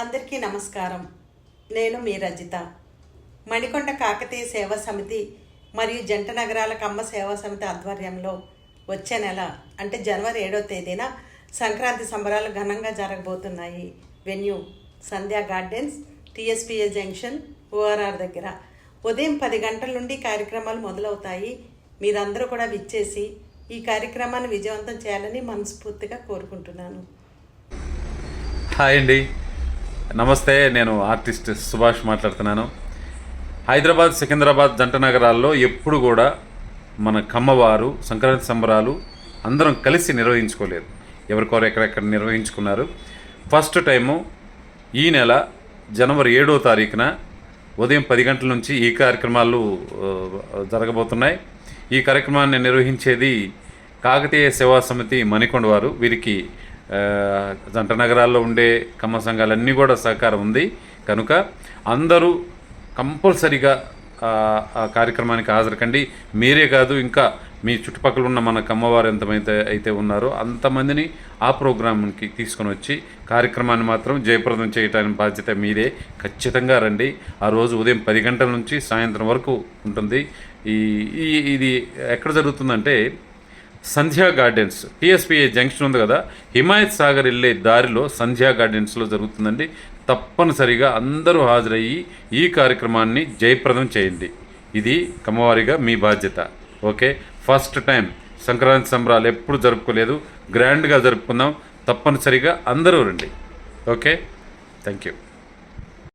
అందరికీ నమస్కారం. నేను మీ రజిత. మణికొండ కాకతీయ సేవా సమితి మరియు జంట నగరాల కమ్మ సేవా సమితి ఆధ్వర్యంలో వచ్చే నెల అంటే జనవరి ఏడో తేదీన సంక్రాంతి సంబరాలు ఘనంగా జరగబోతున్నాయి. Venue Sandhya gardens TSPA junction ORR దగ్గర. ఉదయం పది గంటల నుండి కార్యక్రమాలు మొదలవుతాయి. మీరందరూ కూడా విచ్చేసి ఈ కార్యక్రమాన్ని విజయవంతం చేయాలని మనస్ఫూర్తిగా కోరుకుంటున్నాను. హాయ్ అండి. నమస్తే నేను ఆర్టిస్ట్ సుభాష్ మాట్లాడుతున్నాను. హైదరాబాద్ సికింద్రాబాద్ జంట నగరాల్లో ఎప్పుడు కూడా మన కమ్మవారు సంక్రాంతి సంబరాలు అందరం కలిసి నిర్వహించుకోలేదు. ఎవరికొరు ఎక్కడెక్కడ నిర్వహించుకున్నారు. ఫస్ట్ టైము ఈ నెల జనవరి ఏడో తారీఖున ఉదయం పది గంటల నుంచి ఈ కార్యక్రమాలు జరగబోతున్నాయి. ఈ కార్యక్రమాన్ని నిర్వహించేది కాకతీయ సేవా సమితి మణికొండ వారు వీరికి జంట నగరాల్లో ఉండే కమ్మ సంఘాలన్నీ కూడా సహకారం ఉంది. కనుక అందరూ కంపల్సరిగా ఆ కార్యక్రమానికి హాజరుకండి. మీరే కాదు ఇంకా మీ చుట్టుపక్కల ఉన్న మన కమ్మవారు ఎంతమైతే అయితే ఉన్నారో అంతమందిని ఆ ప్రోగ్రాంకి తీసుకొని వచ్చి కార్యక్రమాన్ని మాత్రం జయప్రదం చేయడానికి బాధ్యత మీదే. ఖచ్చితంగా రండి. ఆ రోజు ఉదయం పది గంటల నుంచి సాయంత్రం వరకు ఉంటుంది. ఈ ఈ- ఇది ఎక్కడ జరుగుతుందంటే సంధ్యా గార్డెన్స్. టీఎస్పీఏ జంక్షన్ ఉంది కదా హిమాయత్ సాగర్ వెళ్ళే దారిలో సంధ్యా గార్డెన్స్లో జరుగుతుందండి. తప్పనిసరిగా అందరూ హాజరయ్యి ఈ కార్యక్రమాన్ని జయప్రదం చేయండి. ఇది కమ్మవారిగా మీ బాధ్యత. ఓకే? ఫస్ట్ టైం సంక్రాంతి సంబరాలు ఎప్పుడు జరుపుకోలేదు. గ్రాండ్గా జరుపుకుందాం. తప్పనిసరిగా అందరూ రండి. ఓకే? Thank you